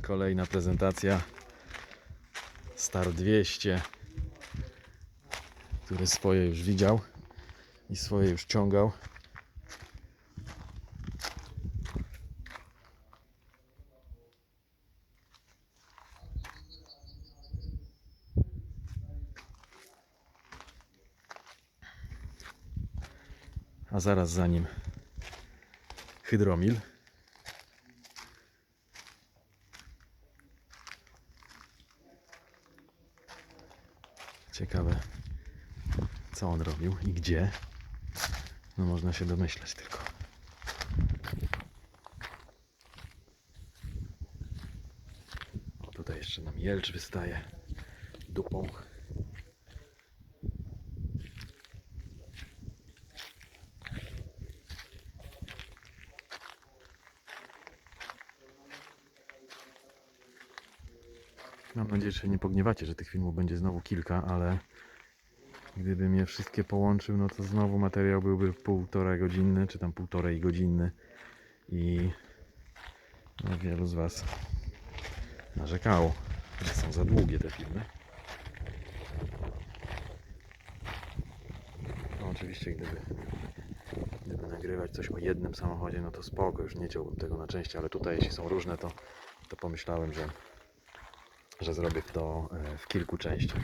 kolejna prezentacja. Star 200 który swoje już widział i swoje już ciągał. A zaraz za nim hydromil Ciekawe, co on robił i gdzie. No można się domyśleć tylko. O, tutaj jeszcze nam jelcz wystaje dupą. Mam nadzieję, że się nie pogniewacie, że tych filmów będzie znowu kilka, ale gdybym je wszystkie połączył, no to znowu materiał byłby półtora godzinny, czy tam półtorej godzinny i no, wielu z Was narzekało, że są za długie te filmy. No oczywiście, gdyby, gdyby nagrywać coś o jednym samochodzie, no to spoko, już nie ciąłbym tego na części, ale tutaj jeśli są różne, to, to pomyślałem, że że zrobię to e, w kilku częściach.